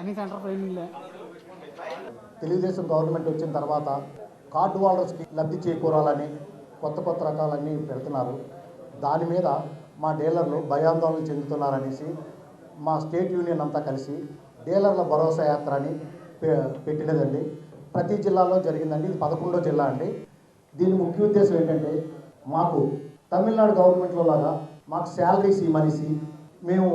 Training centre ట్రైనింగ్లే Telugu Desam government వచ్చిన తర్వాత కార్డు హోల్డర్స్కి లబ్ధి చేకూరాలని కొత్త కొత్త రకాలన్నీ పెడుతున్నారు. దాని మీద మా డీలర్లు భయాందోళన చెందుతున్నారనేసి మా స్టేట్ యూనియన్ అంతా కలిసి డీలర్ల భరోసా యాత్ర అని పె- పెట్టినదండి. ప్రతి జిల్లాలో జరిగిందండి. ఇది పదకొండో జిల్లా అండి. దీని ముఖ్య ఉద్దేశం ఏంటంటే మాకు తమిళనాడు గవర్నమెంట్లో లాగా మాకు శాలరీస్ ఇవ్వమనేసి మేము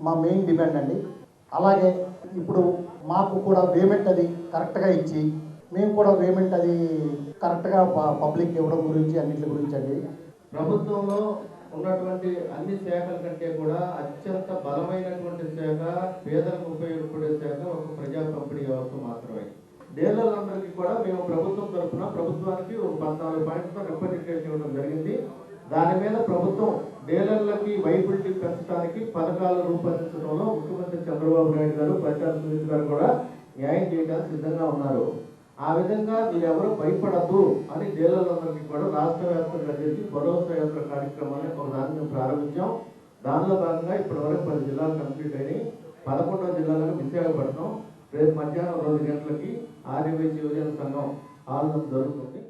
మా మెయిన్ డిమాండ్ అండి. అలాగే ఇప్పుడు మాకు కూడా పేమెంట్ అది కరెక్ట్గా ఇచ్చి మేము కూడా పేమెంట్ అది కరెక్ట్గా ప- పబ్లిక్ ఇవ్వడం గురించి అన్నిటి గురించి అండి. ప్రభుత్వంలో ఉన్నటువంటి అన్ని శాఖల కంటే కూడా అత్యంత బలమైనటువంటి శాఖ పేదలకు ఉపయోగపడే శాఖ ఒక ప్రజా పంపిణీ వ్యవస్థ మాత్రమే. డీలర్లందరికీ కూడా మేము ప్రభుత్వం తరఫున ప్రభుత్వానికి ఒక పద్నాలుగు పాయింట్తో రిప్రజెంటేషన్ ఇవ్వడం జరిగింది. దాని మీద ప్రభుత్వం డీలర్లకి వైబిలిటీ పెంచడానికి పథకాలు రూపొందించడంలో ముఖ్యమంత్రి చంద్రబాబు నాయుడు గారు ప్రచార సునీత్ గారు కూడా న్యాయం చేయడానికి సిద్ధంగా ఉన్నారు. ఆ విధంగా మీరెవరూ భయపడద్దు అని డీలర్లందరికీ కూడా రాష్ట్ర వ్యాప్తంగా చేసి భరోసా యాత్ర కార్యక్రమాన్ని ఒక దాన్ని మేము ప్రారంభించాం. దానిలో భాగంగా ఇప్పటి వరకు పది జిల్లాలు కంప్లీట్ అయినాయి. పదకొండవ జిల్లాలకు విశాఖపట్నం రేపు మధ్యాహ్నం రెండు గంటలకి ఆర్యవైద్య యువజన సంఘం హాల్ జరుగుతుంది.